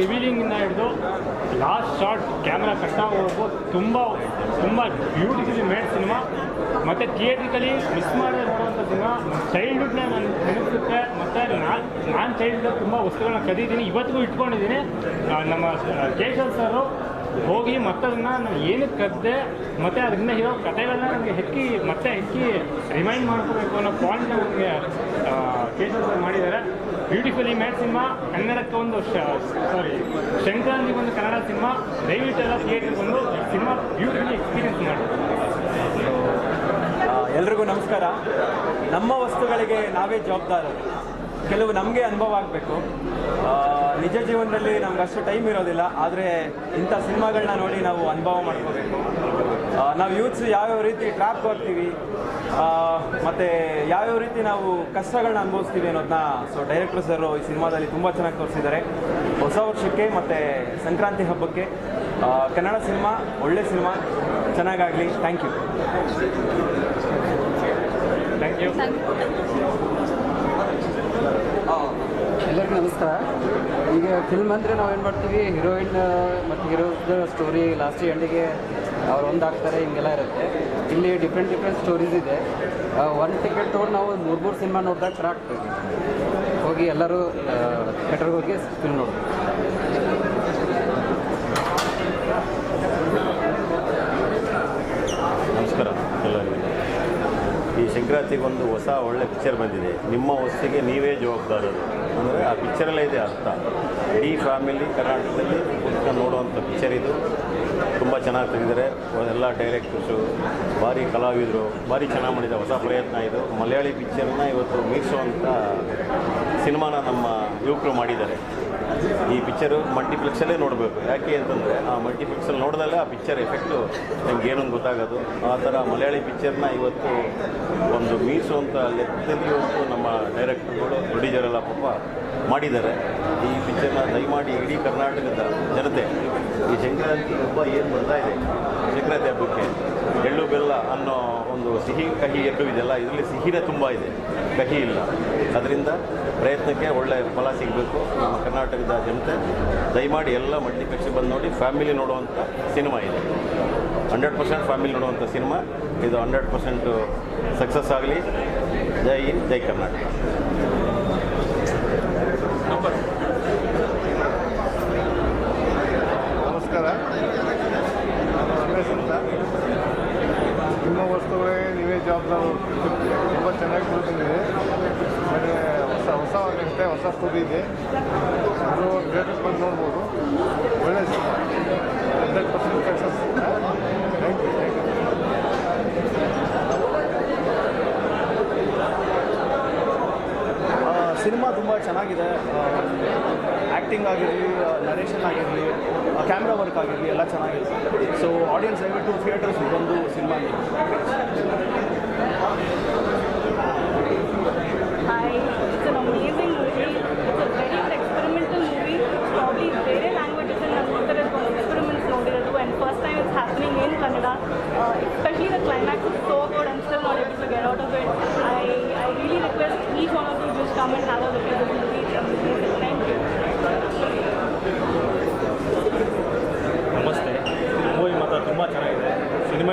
ರಿವೀಲಿಂಗಿಂದ ಹಿಡಿದು last shot camera ಕಟ್ಟಾಗೋವರೆಗೂ ತುಂಬ ತುಂಬ ಬ್ಯೂಟಿಫುಲಿ ಮೇಡ್ ಸಿನಿಮಾ ಮತ್ತು ಥಿಯೇಟ್ರಿಕಲಿ ಮಿಸ್ ಮಾಡದೆ ನೋಡುವಂಥ ಸಿನಿಮಾ ಚೈಲ್ಡ್ಹುಡ್ನ ನಾನು ನೆನೆಸುತ್ತೆ ಮತ್ತು ನಾನು ನಾನು ಚೈಲ್ಡ್ಹುಡ್ ತುಂಬ ವಸ್ತುಗಳನ್ನ ಕದೀತೀನಿ. ಇವತ್ತಿಗೂ ಇಟ್ಕೊಂಡಿದ್ದೀನಿ. ನಮ್ಮ ಕೇಶವ್ ಸರು ಹೋಗಿ ಮತ್ತದನ್ನು ನಾನು ಏನಕ್ಕೆ ಕದ್ದೆ, ಮತ್ತು ಅದರಿಂದ ಇರೋ ಕಥೆಗಳನ್ನ ನನಗೆ ಹೆಕ್ಕಿ, ಮತ್ತೆ ಹೆಕ್ಕಿ ರಿಮೈಂಡ್ ಮಾಡ್ಕೋಬೇಕು ಅನ್ನೋ ಪಾಯಿಂಟ್ನ ನನಗೆ ಕೇಶವ್ ಸರ್ ಮಾಡಿದ್ದಾರೆ. ಬ್ಯೂಟಿಫುಲಿ ಮೇಡ್ ಸಿನಿಮಾ ಕನ್ನಡಕ್ಕೆ ಒಂದು ಸಾರಿ ಶಂಕ್ರಾಂತಿ ಒಂದು ಕನ್ನಡ ಸಿನಿಮಾ ದಯವಿಟ್ಟು ಎಲ್ಲ ಥಿಯೇಟರ್ಗೆ ಬಂದು ಸಿನಿಮಾ ಬ್ಯೂಟಿಫುಲಿ ಎಕ್ಸ್ಪೀರಿಯನ್ಸ್ ಮಾಡಿ. ಎಲ್ರಿಗೂ ನಮಸ್ಕಾರ. ನಮ್ಮ ವಸ್ತುಗಳಿಗೆ ನಾವೇ ಜವಾಬ್ದಾರರು ಕೆಲವು ನಮಗೆ ಅನುಭವ ಆಗಬೇಕು. ನಿಜ ಜೀವನದಲ್ಲಿ ನಮ್ಗೆ ಅಷ್ಟು ಟೈಮ್ ಇರೋದಿಲ್ಲ, ಆದರೆ ಇಂಥ ಸಿನಿಮಾಗಳನ್ನ ನೋಡಿ ನಾವು ಅನುಭವ ಮಾಡ್ಕೋಬೇಕು. ನಾವು ಯೂತ್ಸ್ ಯಾವ್ಯಾವ ರೀತಿ ಟ್ರ್ಯಾಪ್ ಬರ್ತೀವಿ ಮತ್ತು ಯಾವ್ಯಾವ ರೀತಿ ನಾವು ಕಷ್ಟಗಳನ್ನ ಅನುಭವಿಸ್ತೀವಿ ಅನ್ನೋದನ್ನ ಸೊ ಡೈರೆಕ್ಟರ್ ಸರ್ ಈ ಸಿನಿಮಾದಲ್ಲಿ ತುಂಬ ಚೆನ್ನಾಗಿ ತೋರಿಸಿದ್ದಾರೆ. ಹೊಸ ವರ್ಷಕ್ಕೆ ಮತ್ತು ಸಂಕ್ರಾಂತಿ ಹಬ್ಬಕ್ಕೆ ಕನ್ನಡ ಸಿನಿಮಾ, ಒಳ್ಳೆ ಸಿನಿಮಾ, ಚೆನ್ನಾಗಾಗಲಿ ಥ್ಯಾಂಕ್ ಯು ಥ್ಯಾಂಕ್ ಯು ಎಲ್ಲರಿಗೂ ನಮಸ್ಕಾರ. ಈಗ ಫಿಲ್ಮ್ ಅಂದರೆ ನಾವು ಏನು ಮಾಡ್ತೀವಿ? ಹೀರೋಯಿನ್ ಮತ್ತು ಹೀರೋದ ಸ್ಟೋರಿ ಲಾಸ್ಟ್ ಎಂಡಿಗೆ ಅವ್ರು ಒಂದಾಗ್ತಾರೆ ಹಿಂಗೆಲ್ಲ ಇರುತ್ತೆ. ಇಲ್ಲಿ ಡಿಫ್ರೆಂಟ್ ಡಿಫ್ರೆಂಟ್ ಸ್ಟೋರೀಸ್ ಇದೆ. ಒನ್ ಟಿಕೆಟ್ ತೊಗೊಂಡು ನಾವು ಮೂರು ಮೂರು ಸಿನಿಮಾ ನೋಡಿದಾಗ ಟ್ರಾಕ್ ಹೋಗಿ ಎಲ್ಲರೂ ಥಿಯೇಟರ್ಗೆ ಹೋಗಿ ಫಿಲ್ಮ್ ನೋಡಿ ನಮಸ್ಕಾರ ಎಲ್ಲರಿಗೂ. ಈ ಸಂಕ್ರಾಂತಿಗೆ ಒಂದು ಹೊಸ ಒಳ್ಳೆ ಪಿಕ್ಚರ್ ಬಂದಿದೆ. ನಿಮ್ಮ ವಸ್ತಿಗೆ ನೀವೇ ಜವಾಬ್ದಾರರು. ಅಂದರೆ ಆ ಪಿಕ್ಚರಲ್ಲೇ ಇದೆ ಅರ್ಥ. ಇಡೀ ಫ್ಯಾಮಿಲಿ ಕರ್ನಾಟಕದಲ್ಲಿ ಕೂತ್ಕೊಂಡು ನೋಡುವಂಥ ಪಿಕ್ಚರ್ ಇದು. ತುಂಬ ಚೆನ್ನಾಗಿ ತೆಗೆದಿದ್ದಾರೆ. ಎಲ್ಲ ಡೈರೆಕ್ಟರ್ಸು, ಭಾರಿ ಕಲಾವಿದರು, ಭಾರಿ ಚೆನ್ನಾಗಿ ಮಾಡಿದ್ದಾರೆ ಹೊಸ ಪ್ರಯತ್ನ ಇದು. ಮಲಯಾಳಿ ಪಿಕ್ಚರ್ನ ಇವತ್ತು ಮೀರಿಸುವಂಥ ಸಿನಿಮಾನ ನಮ್ಮ ಯುವಕರು ಮಾಡಿದ್ದಾರೆ. ಈ ಪಿಕ್ಚರು ಮಲ್ಟಿಪ್ಲೆಕ್ಸಲ್ಲೇ ನೋಡಬೇಕು. ಯಾಕೆ ಅಂತಂದರೆ, ಆ ಮಲ್ಟಿಪ್ಲೆಕ್ಸಲ್ಲಿ ನೋಡಿದಲ್ಲೇ ಆ ಪಿಕ್ಚರ್ ಎಫೆಕ್ಟು ನಿಮ್ಗೆ ಏನೊಂದು ಗೊತ್ತಾಗೋದು. ಆ ಥರ ಮಲಯಾಳಿ ಪಿಕ್ಚರ್ನ ಇವತ್ತು ಒಂದು ಮೀರಿಸುವಂಥ ಲೆಕ್ಕದಲ್ಲಿ ಇವತ್ತು ನಮ್ಮ ಡೈರೆಕ್ಟರ್ಗಳು ಪ್ರೊಡ್ಯೂಸರೆಲ್ಲ ಪಾಪ ಮಾಡಿದ್ದಾರೆ. ಈ ಪಿಕ್ಚರ್ನ ದಯಮಾಡಿ ಇಡೀ ಕರ್ನಾಟಕದ ಜನತೆ ಈ ಸಂಕ್ರಾಂತಿ ಹಬ್ಬ ಏನು ಬರ್ತಾ ಇದೆ, ಸಂಕ್ರಾಂತಿ ಹಬ್ಬಕ್ಕೆ ಎಳ್ಳು ಬೆಲ್ಲ ಅನ್ನೋ ಒಂದು ಸಿಹಿ ಕಹಿ ಎರಡು ಇದೆಲ್ಲ, ಇದರಲ್ಲಿ ಸಿಹಿನೇ ತುಂಬ ಇದೆ. ಕಹಿ ಇಲ್ಲ. ಅದರಿಂದ ಪ್ರಯತ್ನಕ್ಕೆ ಒಳ್ಳೆಯ ಫಲ ಸಿಗಬೇಕು ನಮ್ಮ ಕರ್ನಾಟಕದ ಜನತೆ. ದಯಮಾಡಿ ಎಲ್ಲ ಮಲ್ಟಿಪ್ಲೆಕ್ಸ್ ಬಂದು ನೋಡಿ, ಫ್ಯಾಮಿಲಿ ನೋಡುವಂಥ ಸಿನಿಮಾ ಇದೆ. ಹಂಡ್ರೆಡ್ ಪರ್ಸೆಂಟ್ ಫ್ಯಾಮಿಲಿ ನೋಡುವಂಥ ಸಿನಿಮಾ. ಇದು ಹಂಡ್ರೆಡ್ ಪರ್ಸೆಂಟು ಸಕ್ಸಸ್ ಆಗಲಿ. ಜೈ ಜೈ ಕರ್ನಾಟಕ ನಮಸ್ಕಾರ ನಾನು ರಮೇಶ್ ಅಂತ ನಿಮ್ಮ ವಸ್ತುಗಳೇ ನೀವೇ ಜವಾಬ್ದಾರು ತುಂಬ ಚೆನ್ನಾಗಿ ಬಂದಿದೆ ಮತ್ತು ಹೊಸ ಹೊಸ ಆಗುತ್ತೆ ಹೊಸ ಇದೆ. ಅದು ಲೇಟೆಸ್ಟ್ ಬಂದು ನೋಡ್ಬೋದು. ಒಳ್ಳೆ hundred percent success thank you thank you cinema ತುಂಬ ಚೆನ್ನಾಗಿದೆ. ಆ್ಯಕ್ಟಿಂಗ್ ಆಗಿರಲಿ ನರೇಷನ್ ಆಗಿರಲಿ ಕ್ಯಾಮ್ರಾ ವರ್ಕ್ ಆಗಿರಲಿ ಎಲ್ಲ ಚೆನ್ನಾಗಿದೆ. ಸೊ ಆಡಿಯನ್ಸ್ ದಯವಿಟ್ಟು ಥಿಯೇಟರ್ಸ್ ಬಂದು ಸಿನಿಮಾ Hi,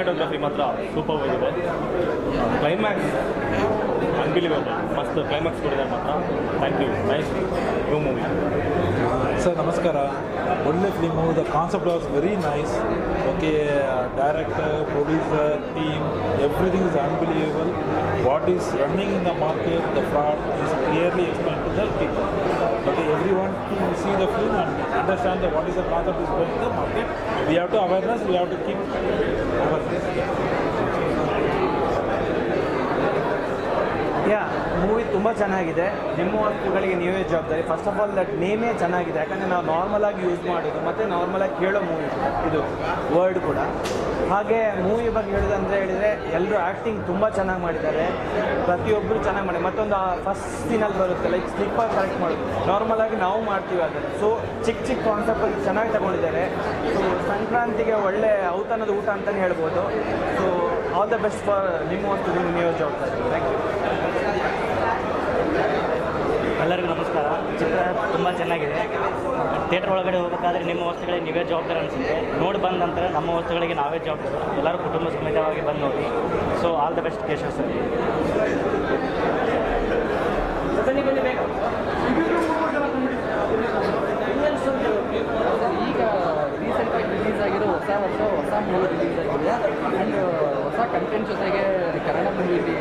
ಸಿನಿಮಾಟೋಗ್ರಫಿ ಮಾತ್ರ ಸೂಪರ್ ಆಗಿದೆ. ಕ್ಲೈಮ್ಯಾಕ್ಸ್ ಅನ್ಬಿಲಿವೇಬಲ್ ಮಸ್ತ್ ಕ್ಲೈಮ್ಯಾಕ್ಸ್ ಕೊಟ್ಟಿದ್ದಾರೆ ಮಾತ್ರ. Thank you nice new movie sir ನಮಸ್ಕಾರ ಒಳ್ಳೆ film the concept was very nice okay director producer team everything is unbelievable what is running in the market the fraud is clearly explain to the people okay every one to see the film and understand the what is the concept is going the market we have to awareness we have to keep awareness yeah movie ತುಂಬ ಚೆನ್ನಾಗಿದೆ. ನಿಮ್ಮ ವಸ್ತುಗಳಿಗೆ ನೀವೇ ಜವಾಬ್ದಾರಿ. First of all that ನೇಮೇ ಚೆನ್ನಾಗಿದೆ. ಯಾಕಂದರೆ ನಾವು ನಾರ್ಮಲ್ ಆಗಿ ಯೂಸ್ ಮಾಡೋದು, ಮತ್ತು ನಾರ್ಮಲ್ ಆಗಿ ಕೇಳೋ ಮೂವಿ ಇದು. ವರ್ಡ್ ಕೂಡ. ಹಾಗೆ ಮೂವಿ ಬಗ್ಗೆ ಹೇಳೋದಂದ್ರೆ ಹೇಳಿದರೆ ಎಲ್ಲರೂ ಆ್ಯಕ್ಟಿಂಗ್ ತುಂಬ ಚೆನ್ನಾಗಿ ಮಾಡಿದ್ದಾರೆ. ಪ್ರತಿಯೊಬ್ಬರು ಚೆನ್ನಾಗಿ ಮಾಡಿ ಮತ್ತೊಂದು ಫಸ್ಟ್ ಸೀನಲ್ಲಿ ಬರುತ್ತೆ ಲೈಕ್ ಸ್ಲಿಪ್ಪರ್ ಕರೆಕ್ಟ್ ಮಾಡೋದು ನಾರ್ಮಲ್ ಆಗಿ ನಾವು ಮಾಡ್ತೀವಿ ಅದನ್ನು. ಸೊ ಚಿಕ್ಕ ಚಿಕ್ಕ ಕಾನ್ಸೆಪ್ಟ್ ಚೆನ್ನಾಗಿ ತಗೊಂಡಿದ್ದಾರೆ. ಸೊ ಸಂಕ್ರಾಂತಿಗೆ ಒಳ್ಳೆ ಔತಣದ ಊಟ ಅಂತಲೇ ಹೇಳ್ಬೋದು. So all the best for ನಿಮ್ಮ ಒಂದು ನಿಮ್ಮ ಥ್ಯಾಂಕ್ ಯು ಎಲ್ಲರಿಗೂ ನಮಸ್ಕಾರ ಚಿತ್ರ ತುಂಬ ಚೆನ್ನಾಗಿದೆ. ಥಿಯೇಟರ್ ಒಳಗಡೆ ಹೋಗಬೇಕಾದ್ರೆ ನಿಮ್ಮ ವಸ್ತುಗಳಿಗೆ ನೀವೇ ಜವಾಬ್ದಾರಿ ಅನಿಸುತ್ತೆ. ನೋಡಿ ಬಂದ ನಂತರ ನಮ್ಮ ವಸ್ತುಗಳಿಗೆ ನಾವೇ ಜವಾಬ್ದಾರಿ. ಎಲ್ಲರೂ ಕುಟುಂಬ ಸಮೇತವಾಗಿ ಬಂದು ನೋಡಿ. So all the best Keshav sir ಈಗ ರೀಸೆಂಟಾಗಿ ರಿಲೀಸ್ ಆಗಿರೋ ಹೊಸ ವರ್ಷ ಹೊಸ ಮೂವಿ ರಿಲೀಸ್ ಆಗಿದೆ ಆ್ಯಂಡ್ ಹೊಸ ಕಂಟೆಂಟ್ ಜೊತೆಗೆ ಕನ್ನಡ ಮೂವಿಲಿ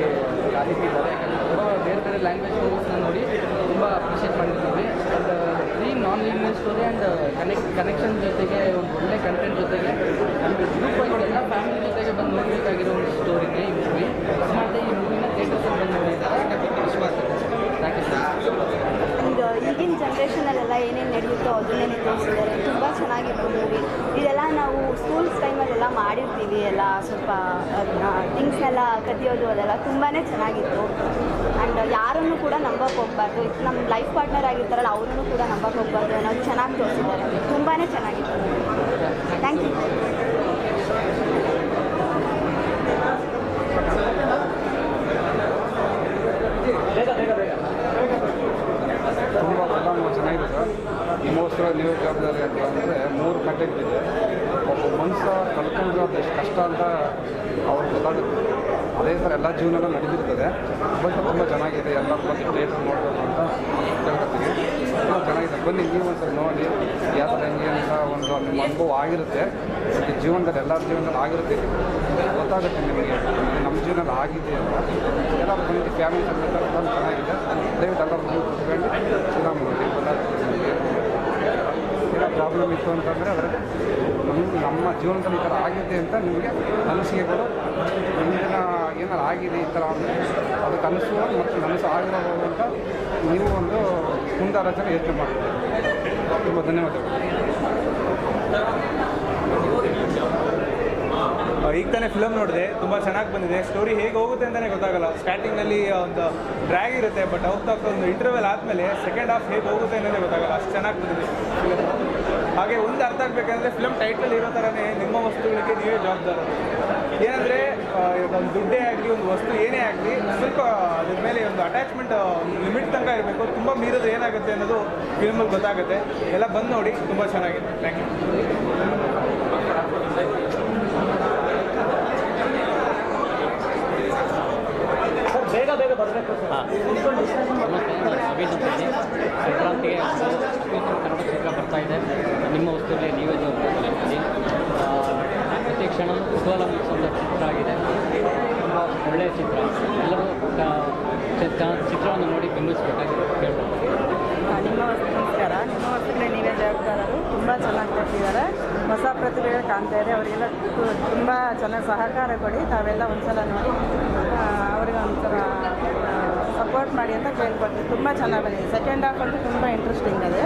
ಕಾಲಿಟ್ಟಿದ್ದಾರೆ ಯಾಕಂದರೆ ಕೂಡ ಬೇರೆ ಬೇರೆ ಲ್ಯಾಂಗ್ವೇಜ್ ಮೂವೀಸ್ನ ನೋಡಿ ತುಂಬ ಅಪ್ರಿಷಿಯೇಟ್ ಮಾಡಿದ್ದೀವಿ and three non language story and connect connection ಜೊತೆಗೆ, ಒಂದು ಒಳ್ಳೆ ಕಂಟೆಂಟ್ ಜೊತೆಗೆ ನಮಗೆ ಗ್ರೂಪ್ ಎಲ್ಲ ಫ್ಯಾಮಿಲಿ ಜೊತೆಗೆ ಬಂದು ನೋಡಬೇಕಾಗಿರೋ ಒಂದು ಸ್ಟೋರಿಗೆ ಈ ಮೂವಿ ಮತ್ತು ಈ ಮೂವಿನ ಥಿಯೇಟರ್ಸಲ್ಲಿ ಬಂದು ನೋಡಿದ್ದಾರೆ ವಿಶ್ವಾಸ ಥ್ಯಾಂಕ್ ಯು ಸರ್ ಒಂದು ಈಗಿನ ಜನ್ರೇಷನಲ್ಲೆಲ್ಲ ಏನೇನು ನಡೆಯುತ್ತೋ ಅದನ್ನೇ ತೋರಿಸಿದ್ದಾರೆ ತುಂಬ ಚೆನ್ನಾಗಿತ್ತು ಮೂವಿ ಟೈಮಲ್ಲೆಲ್ಲ ಮಾಡಿರ್ತೀವಿ, ಎಲ್ಲ ಸ್ವಲ್ಪ ಥಿಂಗ್ಸ್ನೆಲ್ಲ ಕದಿಯೋದು ಅದೆಲ್ಲ ತುಂಬಾ ಚೆನ್ನಾಗಿತ್ತು. ಆ್ಯಂಡ್ ಯಾರನ್ನು ಕೂಡ ನಂಬಕ್ಕೆ ಹೋಗ್ಬಾರ್ದು. ನಮ್ಮ ಲೈಫ್ ಪಾರ್ಟ್ನರ್ ಆಗಿರ್ತಾರಲ್ಲ, ಅವ್ರನ್ನೂ ಕೂಡ ನಂಬಕ್ಕೆ ಹೋಗ್ಬಾರ್ದು ಅನ್ನೋದು ಚೆನ್ನಾಗಿ ತೋರಿಸಿದ್ದಾರೆ. ತುಂಬಾ ಚೆನ್ನಾಗಿತ್ತು. ಥ್ಯಾಂಕ್ ಯು ತುಂಬ ಪ್ರೋಗ್ರಾಮ್ ಚೆನ್ನಾಗಿದೆ ಸರ್ ನಿಮ್ಮೋಸ್ಕರ ನೀವೇ ಜವಾಬ್ದಾರಿ ಅಂತ ಅಂದರೆ ಮೂರು ಕಂಟೆಂಟ್ ಇದೆ ಒಬ್ಬ ಮನುಷ್ಯ ಕಳ್ಕೊಂಡಿರೋದು ಎಷ್ಟು ಅವ್ರಿಗೆ ಅದೇ ಥರ ಎಲ್ಲ ಜೀವನನೂ ನಡೆದಿರ್ತದೆ ಬಟ್ ತುಂಬ ಚೆನ್ನಾಗಿದೆ, ಎಲ್ಲ ಬಂದು ಥಿಯೇಟರ್ ನೋಡಬೇಕು ಅಂತ ಕೇಳ್ಕೊತೀನಿ ತುಂಬ ಚೆನ್ನಾಗಿದೆ. ಬನ್ನಿ, ನೀವು ಒಂದ್ಸಲ ನೋಡಿ. ಯಾವ ಥರ ಹೆಂಗೆ ಅಂತ ಒಂದು ನಿಮ್ಮ ಅನುಭವ ಆಗಿರುತ್ತೆ. ಮತ್ತು ಜೀವನದಲ್ಲಿ, ಎಲ್ಲರ ಜೀವನದಲ್ಲಿ ಆಗಿರುತ್ತೆ. ಗೊತ್ತಾಗುತ್ತೆ ನಿಮಗೆ. ನಮ್ಮ ಜೀವನದಲ್ಲಿ ಆಗಿದೆ ಅಂತ. ಎಲ್ಲ ಬಂದು ಫ್ಯಾಮಿಲಿ ಚೆನ್ನಾಗಿದೆ. ದಯವಿಟ್ಟು ಎಲ್ಲರೂ ಕೂತ್ಕೊಂಡು ಸಿನಿಮಾ ನೋಡಿ. ಗೊತ್ತಾಗುತ್ತೆ ಏನೋ ಪ್ರಾಬ್ಲಮ್ ಇತ್ತು ಅಂತಂದರೆ ಅದರಲ್ಲಿ ನಮ್ಮ ನಮ್ಮ ಜೀವನದಲ್ಲಿ ಈ ಥರ ಆಗಿದೆ ಅಂತ ನಿಮಗೆ ಅನಿಸಿಕೆಗಳು ಮುಂದಿನ ಏನಾರು ಆಗಿದೆ ಈ ಥರ ಅಂದರೆ ಅದು ಕನಸು ಮತ್ತು ನನಸು ಆಗಿರಬಹುದು ಅಂತ ನೀವು ಒಂದು ಮುಂದೆ ರಚನೆ ಯೋಚನೆ ಮಾಡ್ತೀವಿ ತುಂಬ ಧನ್ಯವಾದಗಳು. ಈಗ ತಾನೇ ಫಿಲಮ್ ನೋಡಿದೆ, ತುಂಬ ಚೆನ್ನಾಗಿ ಬಂದಿದೆ. ಸ್ಟೋರಿ ಹೇಗೆ ಹೋಗುತ್ತೆ ಅಂತಲೇ ಗೊತ್ತಾಗಲ್ಲ. ಸ್ಟಾರ್ಟಿಂಗ್ನಲ್ಲಿ ಒಂದು ಡ್ರ್ಯಾಗ್ ಇರುತ್ತೆ ಬಟ್ ಹೋಗ್ತಾ ಹೋಗ್ತಾ ಒಂದು ಇಂಟರ್ವೆಲ್ ಆದಮೇಲೆ ಸೆಕೆಂಡ್ ಹಾಫ್ ಹೇಗೆ ಹೋಗುತ್ತೆ ಅನ್ನೋದೇ ಗೊತ್ತಾಗಲ್ಲ. ಅಷ್ಟು ಚೆನ್ನಾಗಿ ಬಂದಿದೆ. ಹಾಗೆ ಒಂದು ಅರ್ಥ ಆಗಬೇಕಂದ್ರೆ ಫಿಲಮ್ ಟೈಟಲ್ ಇರೋ ಥರನೇ ನಿಮ್ಮ ವಸ್ತುಗಳಿಗೆ ನೀವೇ ಜವಾಬ್ದಾರ. ಏನಂದರೆ ಒಂದು ದುಡ್ಡೇ ಆಗಲಿ ಒಂದು ವಸ್ತು ಏನೇ ಆಗಲಿ ಸ್ವಲ್ಪ ಅದ್ರ ಮೇಲೆ ಒಂದು ಅಟ್ಯಾಚ್ಮೆಂಟ್ ಲಿಮಿಟ್ ತನಕ ಇರಬೇಕು. ತುಂಬ ಮೀರೋದು ಏನಾಗುತ್ತೆ ಅನ್ನೋದು ಫಿಲ್ಮಲ್ಲಿ ಗೊತ್ತಾಗುತ್ತೆ. ಎಲ್ಲ ಬಂದು ನೋಡಿ ತುಂಬ ಚೆನ್ನಾಗಿದೆ. ಥ್ಯಾಂಕ್ ಯು ಬೇಗ ಬೇಗ ಬರಬೇಕು ಸಂಕ್ರಾಂತಿಗೆ ಕನ್ನಡ ಚಿತ್ರ ಬರ್ತಾ ಇದೆ ನಿಮ್ಮ ವಸ್ತುಗಳೇ ನೀವೇ ಜವಾಬ್ದಾರಿ ಪ್ರತಿ ಕ್ಷಣ ಕುತೂಹಲ ಮೂಡಿಸುವಂಥ ಚಿತ್ರ ಆಗಿದೆ ತುಂಬ ಒಳ್ಳೆಯ ಚಿತ್ರ ಎಲ್ಲರೂ ಕ- ಚಿ- ಚಿತ್ರವನ್ನು ನೋಡಿ ಬಿಂಬಿಸಬೇಕಾಗಿ ಕೇಳ್ಬೋದು ನಿಮ್ಮ ವಸ್ತು ನಮಸ್ಕಾರ ನಿಮ್ಮ ವಸ್ತುಗಳೇ ನೀವೇ ಜವಾಬ್ದಾರರು ತುಂಬ ಚೆನ್ನಾಗಿ ಕೊಟ್ಟಿದ್ದಾರೆ. ಹೊಸ ಪ್ರತಿಭೆಗಳು ಕಾಣ್ತಾ ಇದೆ. ಅವರಿಗೆಲ್ಲ ತುಂಬ ಚೆನ್ನಾಗಿ ಸಹಕಾರ ಕೊಡಿ. ತಾವೆಲ್ಲ ಒಂದ್ಸಲ ನೋಡಿ ಅವ್ರಿಗೆ ಒಂಥರ ಸಪೋರ್ಟ್ ಮಾಡಿ ಅಂತ ಕೇಳ್ಕೊಡ್ತೀವಿ ತುಂಬ ಚೆನ್ನಾಗಿ ಬಂದಿದೆ. ಸೆಕೆಂಡ್ ಹಾಫ್ ಅಂತೂ ತುಂಬ ಇಂಟ್ರೆಸ್ಟಿಂಗ್ ಇದೆ.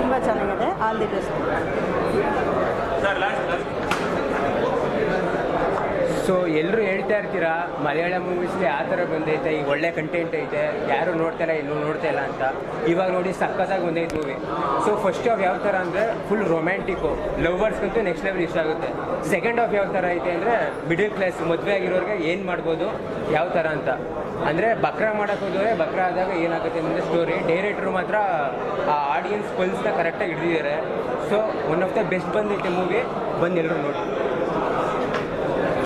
ತುಂಬ ಚೆನ್ನಾಗಿದೆ. ಆಲ್ ದಿ ಬೆಸ್ಟ್ ಸೊ ಎಲ್ಲರೂ ಹೇಳ್ತಾ ಇರ್ತೀರಾ, ಮಲಯಾಳ ಮೂವೀಸ್ಲಿ ಆ ಥರ ಬಂದೈತೆ ಈಗ ಒಳ್ಳೆ ಕಂಟೆಂಟ್ ಐತೆ, ಯಾರು ನೋಡ್ತಾರೆ ಇನ್ನೂ ನೋಡ್ತಾ ಇಲ್ಲ ಅಂತ. ಇವಾಗ ನೋಡಿ ಸಕ್ಕತ್ತಾಗಿ ಬಂದೈತೆ ಮೂವಿ ಸೊ ಫಸ್ಟ್ ಆಫ್ ಯಾವ ಥರ ಅಂದರೆ ಫುಲ್ ರೊಮ್ಯಾಂಟಿಕ್ಕು ಲವರ್ಸ್ಗಂತೂ ನೆಕ್ಸ್ಟ್ ಲೆವೆಲ್ ಇಷ್ಟ ಆಗುತ್ತೆ. ಸೆಕೆಂಡ್ ಆಫ್ ಯಾವ ಥರ ಐತೆ ಅಂದರೆ ಮಿಡಲ್ ಕ್ಲಾಸ್ ಮದುವೆ ಆಗಿರೋರಿಗೆ ಏನು ಮಾಡ್ಬೋದು, ಯಾವ ಥರ ಅಂತ. ಅಂದರೆ ಬಕ್ರ ಮಾಡೋಕೆ ಹೋದರೆ ಬಕ್ರ ಆದಾಗ ಏನಾಗುತ್ತೆ ಅಂದರೆ ಸ್ಟೋರಿ ಡೈರೆಕ್ಟ್ರು ಮಾತ್ರ ಆ ಆಡಿಯನ್ಸ್ ಪಲ್ಸ್ನ ಕರೆಕ್ಟಾಗಿ ಹಿಡಿದಿದ್ದಾರೆ. So one of the best ಬಂದೈತೆ ಮೂವಿ ಬಂದು ಎಲ್ಲರೂ ನೋಡಿ.